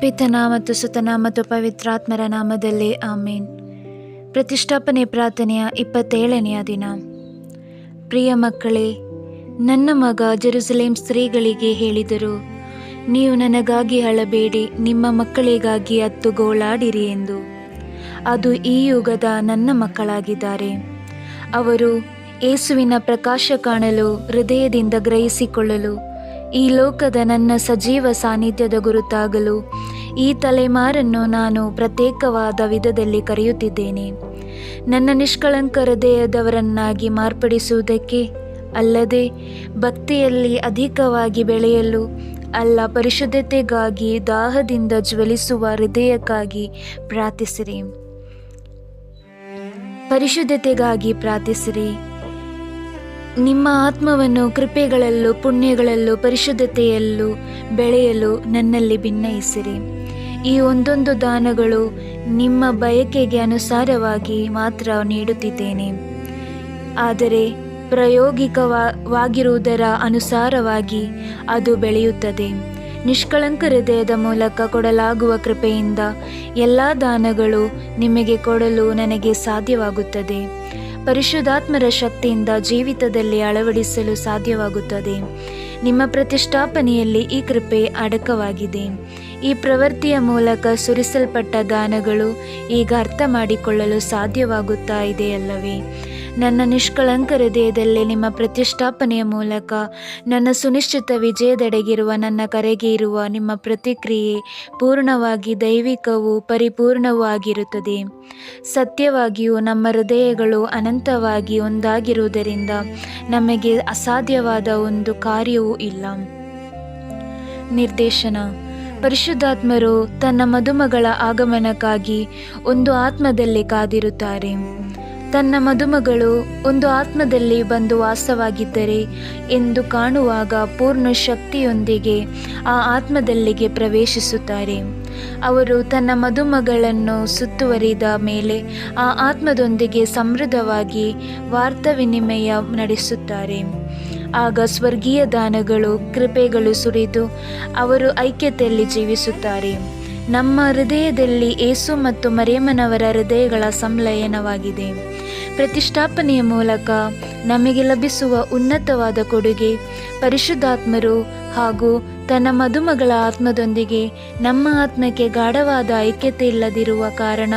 ಪಿತನ ಮತ್ತು ಸುತನ ಮತ್ತು ಪವಿತ್ರಾತ್ಮರ ನಾಮದಲ್ಲಿ ಆಮೇನ್. ಪ್ರತಿಷ್ಠಾಪನೆ ಪ್ರಾರ್ಥನೆಯ ಇಪ್ಪತ್ತೇಳನೆಯ ದಿನ. ಪ್ರಿಯ ಮಕ್ಕಳೇ, ನನ್ನ ಮಗ ಜೆರುಸಲೇಂ ಸ್ತ್ರೀಗಳಿಗೆ ಹೇಳಿದರು, ನೀವು ನನಗಾಗಿ ಅಳಬೇಡಿ, ನಿಮ್ಮ ಮಕ್ಕಳಿಗಾಗಿ ಹತ್ತು ಗೋಳಾಡಿರಿ ಎಂದು. ಅದು ಈ ಯುಗದ ನನ್ನ ಮಕ್ಕಳಾಗಿದ್ದಾರೆ. ಅವರು ಏಸುವಿನ ಪ್ರಕಾಶ ಕಾಣಲು, ಹೃದಯದಿಂದ ಗ್ರಹಿಸಿಕೊಳ್ಳಲು ಈ ಲೋಕದ ನನ್ನ ಸಜೀವ ಸಾನ್ನಿಧ್ಯದ ಗುರುತಾಗಲು ಈ ತಲೆಮಾರನ್ನು ನಾನು ಪ್ರತ್ಯೇಕವಾದ ವಿಧದಲ್ಲಿ ಕರೆಯುತ್ತಿದ್ದೇನೆ. ನನ್ನ ನಿಷ್ಕಳಂಕ ಹೃದಯದವರನ್ನಾಗಿ ಮಾರ್ಪಡಿಸುವುದಕ್ಕೆ ಅಲ್ಲದೆ ಭಕ್ತಿಯಲ್ಲಿ ಅಧಿಕವಾಗಿ ಬೆಳೆಯಲು ಅಲ್ಲ ಪರಿಶುದ್ಧತೆಗಾಗಿ ದಾಹದಿಂದ ಜ್ವಲಿಸುವ ಹೃದಯಕ್ಕಾಗಿ ಪ್ರಾರ್ಥಿಸಿರಿ. ಪರಿಶುದ್ಧತೆಗಾಗಿ ಪ್ರಾರ್ಥಿಸಿರಿ. ನಿಮ್ಮ ಆತ್ಮವನ್ನು ಕೃಪೆಗಳಲ್ಲೂ ಪುಣ್ಯಗಳಲ್ಲೂ ಪರಿಶುದ್ಧತೆಯಲ್ಲೂ ಬೆಳೆಯಲು ನನ್ನಲ್ಲಿ ಭಿನ್ನಯಿಸಿರಿ. ಈ ಒಂದೊಂದು ದಾನಗಳು ನಿಮ್ಮ ಬಯಕೆಗೆ ಅನುಸಾರವಾಗಿ ಮಾತ್ರ ನೀಡುತ್ತಿದ್ದೇನೆ. ಆದರೆ ಪ್ರಾಯೋಗಿಕವಾಗಿರುವುದರ ಅನುಸಾರವಾಗಿ ಅದು ಬೆಳೆಯುತ್ತದೆ. ನಿಷ್ಕಳಂಕ ಹೃದಯದ ಮೂಲಕ ಕೊಡಲಾಗುವ ಕೃಪೆಯಿಂದ ಎಲ್ಲ ದಾನಗಳು ನಿಮಗೆ ಕೊಡಲು ನನಗೆ ಸಾಧ್ಯವಾಗುತ್ತದೆ. ಪರಿಶುದ್ಧಾತ್ಮರ ಶಕ್ತಿಯಿಂದ ಜೀವಿತದಲ್ಲಿ ಅಳವಡಿಸಲು ಸಾಧ್ಯವಾಗುತ್ತದೆ. ನಿಮ್ಮ ಪ್ರತಿಷ್ಠಾಪನೆಯಲ್ಲಿ ಈ ಕೃಪೆ ಅಡಕವಾಗಿದೆ. ಈ ಪ್ರವೃತ್ತಿಯ ಮೂಲಕ ಸುರಿಸಲ್ಪಟ್ಟ ದಾನಗಳು ಈಗ ಅರ್ಥ ಮಾಡಿಕೊಳ್ಳಲು ಸಾಧ್ಯವಾಗುತ್ತಾ ಇದೆಯಲ್ಲವೇ? ನನ್ನ ನಿಷ್ಕಳಂಕ ಹೃದಯದಲ್ಲೇ ನಿಮ್ಮ ಪ್ರತಿಷ್ಠಾಪನೆಯ ಮೂಲಕ, ನನ್ನ ಸುನಿಶ್ಚಿತ ವಿಜಯದೆಡೆಗಿರುವ ನನ್ನ ಕರೆಗೆ ಇರುವ ನಿಮ್ಮ ಪ್ರತಿಕ್ರಿಯೆ ಪೂರ್ಣವಾಗಿ ದೈವಿಕವೂ ಪರಿಪೂರ್ಣವೂ ಆಗಿರುತ್ತದೆ. ಸತ್ಯವಾಗಿಯೂ ನಮ್ಮ ಹೃದಯಗಳು ಅನಂತವಾಗಿ ಒಂದಾಗಿರುವುದರಿಂದ ನಮಗೆ ಅಸಾಧ್ಯವಾದ ಒಂದು ಕಾರ್ಯವೂ ಇಲ್ಲ. ನಿರ್ದೇಶನ, ಪರಿಶುದ್ಧಾತ್ಮರು ತನ್ನ ಮದುಮಗಳ ಆಗಮನಕ್ಕಾಗಿ ಒಂದು ಆತ್ಮದಲ್ಲಿ ಕಾದಿರುತ್ತಾರೆ. ತನ್ನ ಮದುಮಗಳು ಒಂದು ಆತ್ಮದಲ್ಲಿ ಬಂದು ವಾಸವಾಗಿದ್ದರೆ ಎಂದು ಕಾಣುವಾಗ ಪೂರ್ಣ ಶಕ್ತಿಯೊಂದಿಗೆ ಆ ಆತ್ಮದಲ್ಲಿಗೆ ಪ್ರವೇಶಿಸುತ್ತಾರೆ. ಅವರು ತನ್ನ ಮದುಮಗಳನ್ನು ಸುತ್ತುವರಿದ ಮೇಲೆ ಆ ಆತ್ಮದೊಂದಿಗೆ ಸಮೃದ್ಧವಾಗಿ ವಾರ್ತಾವಿನಿಮಯ ನಡೆಸುತ್ತಾರೆ. ಆಗ ಸ್ವರ್ಗೀಯ ದಾನಗಳು, ಕೃಪೆಗಳು ಸುರಿದು ಅವರು ಐಕ್ಯತೆಯಲ್ಲಿ ಜೀವಿಸುತ್ತಾರೆ. ನಮ್ಮ ಹೃದಯದಲ್ಲಿ ಏಸು ಮತ್ತು ಮರಿಯಮ್ಮನವರ ಹೃದಯಗಳ ಸಂಲಯನವಾಗಿದೆ. ಪ್ರತಿಷ್ಠಾಪನೆಯ ಮೂಲಕ ನಮಗೆ ಲಭಿಸುವ ಉನ್ನತವಾದ ಕೊಡುಗೆ ಪರಿಶುದ್ಧಾತ್ಮರು ಹಾಗೂ ತನ್ನ ಮದುಮಗಳ ಆತ್ಮದೊಂದಿಗೆ ನಮ್ಮ ಆತ್ಮಕ್ಕೆ ಗಾಢವಾದ ಐಕ್ಯತೆ ಇಲ್ಲದಿರುವ ಕಾರಣ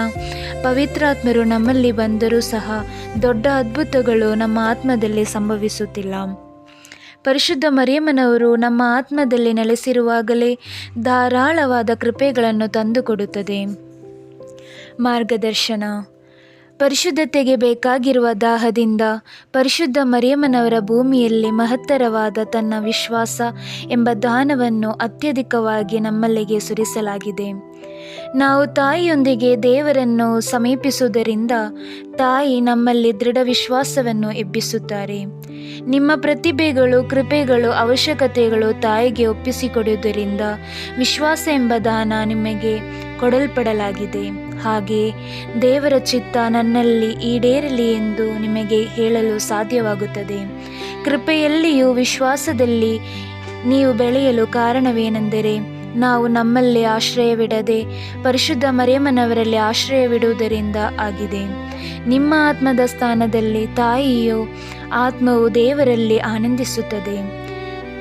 ಪವಿತ್ರಾತ್ಮರು ನಮ್ಮಲ್ಲಿ ಬಂದರೂ ಸಹ ದೊಡ್ಡ ಅದ್ಭುತಗಳು ನಮ್ಮ ಆತ್ಮದಲ್ಲಿ ಸಂಭವಿಸುತ್ತಿಲ್ಲ. ಪರಿಶುದ್ಧ ಮರಿಯಮ್ಮನವರು ನಮ್ಮ ಆತ್ಮದಲ್ಲಿ ನೆಲೆಸಿರುವಾಗಲೇ ಧಾರಾಳವಾದ ಕೃಪೆಗಳನ್ನು ತಂದುಕೊಡುತ್ತದೆ. ಮಾರ್ಗದರ್ಶನ. ಪರಿಶುದ್ಧತೆಗೆ ಬೇಕಾಗಿರುವ ದಾಹದಿಂದ ಪರಿಶುದ್ಧ ಮರಿಯಮ್ಮನವರ ಭೂಮಿಯಲ್ಲಿ ಮಹತ್ತರವಾದ ತನ್ನ ವಿಶ್ವಾಸ ಎಂಬ ದಾನವನ್ನು ಅತ್ಯಧಿಕವಾಗಿ ನಮ್ಮಲ್ಲಿಗೆ ಸುರಿಸಲಾಗಿದೆ. ನಾವು ತಾಯಿಯೊಂದಿಗೆ ದೇವರನ್ನು ಸಮೀಪಿಸುವುದರಿಂದ ತಾಯಿ ನಮ್ಮಲ್ಲಿ ದೃಢ ವಿಶ್ವಾಸವನ್ನು ಎಬ್ಬಿಸುತ್ತಾರೆ ನಿಮ್ಮ ಪ್ರತಿಭೆಗಳು, ಕೃಪೆಗಳು, ಅವಶ್ಯಕತೆಗಳು ತಾಯಿಗೆ ಒಪ್ಪಿಸಿಕೊಡುವುದರಿಂದ ವಿಶ್ವಾಸ ಎಂಬ ದಾನ ನಿಮಗೆ ಕೊಡಲ್ಪಡಲಾಗಿದೆ. ಹಾಗೆ ದೇವರ ಚಿತ್ತ ನನ್ನಲ್ಲಿ ಈಡೇರಲಿ ಎಂದು ನಿಮಗೆ ಹೇಳಲು ಸಾಧ್ಯವಾಗುತ್ತದೆ. ಕೃಪೆಯಲ್ಲಿಯೂ ವಿಶ್ವಾಸದಲ್ಲಿ ನೀವು ಬೆಳೆಯಲು ಕಾರಣವೇನೆಂದರೆ, ನಾವು ನಮ್ಮಲ್ಲಿ ಆಶ್ರಯವಿಡದೆ ಪರಿಶುದ್ಧ ಮರೆಯಮ್ಮನವರಲ್ಲಿ ಆಶ್ರಯವಿಡುವುದರಿಂದ ಆಗಿದೆ. ನಿಮ್ಮ ಆತ್ಮದ ಸ್ಥಾನದಲ್ಲಿ ತಾಯಿಯು ಆತ್ಮವು ದೇವರಲ್ಲಿ ಆನಂದಿಸುತ್ತದೆ.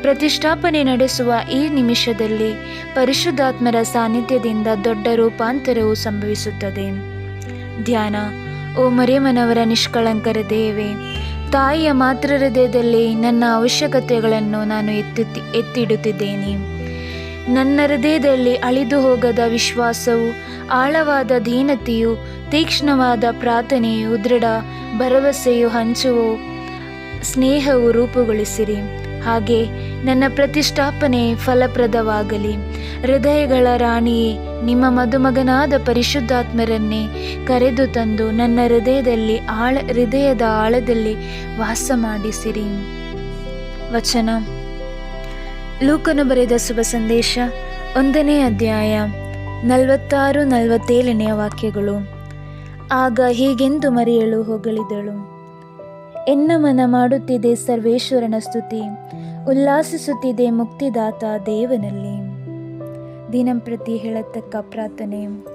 ಪ್ರತಿಷ್ಠಾಪನೆ ನಡೆಸುವ ಈ ನಿಮಿಷದಲ್ಲಿ ಪರಿಶುದ್ಧಾತ್ಮರ ಸಾನ್ನಿಧ್ಯದಿಂದ ದೊಡ್ಡ ರೂಪಾಂತರವು ಸಂಭವಿಸುತ್ತದೆ. ಧ್ಯಾನ. ಓ ಮರೇಮನವರ ನಿಷ್ಕಳಂಕರ ದೇವೆ, ತಾಯಿಯ ಮಾತೃ ಹೃದಯದಲ್ಲಿ ನನ್ನ ಅವಶ್ಯಕತೆಗಳನ್ನು ನಾನು ಎತ್ತಿ, ಎತ್ತಿಡುತ್ತಿದ್ದೇನೆ. ನನ್ನ ಹೃದಯದಲ್ಲಿ ಅಳಿದು ಹೋಗದ ವಿಶ್ವಾಸವು, ಆಳವಾದ ದೀನತೆಯು, ತೀಕ್ಷ್ಣವಾದ ಪ್ರಾರ್ಥನೆಯು, ದೃಢ ಭರವಸೆಯು ಹಂಚುವು ಸ್ನೇಹವು ರೂಪುಗೊಳಿಸಿರಿ. ಹಾಗೆ ನನ್ನ ಪ್ರತಿಷ್ಠಾಪನೆ ಫಲಪ್ರದವಾಗಲಿ. ಹೃದಯಗಳ ರಾಣಿಯೇ, ನಿಮ್ಮ ಮದುಮಗನಾದ ಪರಿಶುದ್ಧಾತ್ಮರನ್ನೇ ಕರೆದು ತಂದು ನನ್ನ ಹೃದಯದಲ್ಲಿ ಆಳ, ಹೃದಯದ ಆಳದಲ್ಲಿ ವಾಸ ಮಾಡಿಸಿರಿ ವಚನ. ಲೂಕನು ಬರೆದ ಶುಭ ಸಂದೇಶ, ಒಂದನೇ ಅಧ್ಯಾಯ, ನಲವತ್ತಾರು ನಲವತ್ತೇಳನೆಯ ವಾಕ್ಯಗಳು. ಆಗ ಹೀಗೆಂದು ಮರೆಯಲು ಹೊಗಳಿದಳು. ಎನ್ನ ಮನ ಮಾಡುತ್ತಿದೆ ಸರ್ವೇಶ್ವರನ ಸ್ತುತಿ. ಉಲ್ಲಾಸಿಸುತ್ತಿದೆ ಮುಕ್ತಿದಾತ ದೇವನಲ್ಲಿ. ದಿನಂಪ್ರತಿ ಹೇಳತಕ್ಕ ಪ್ರಾರ್ಥನೆ.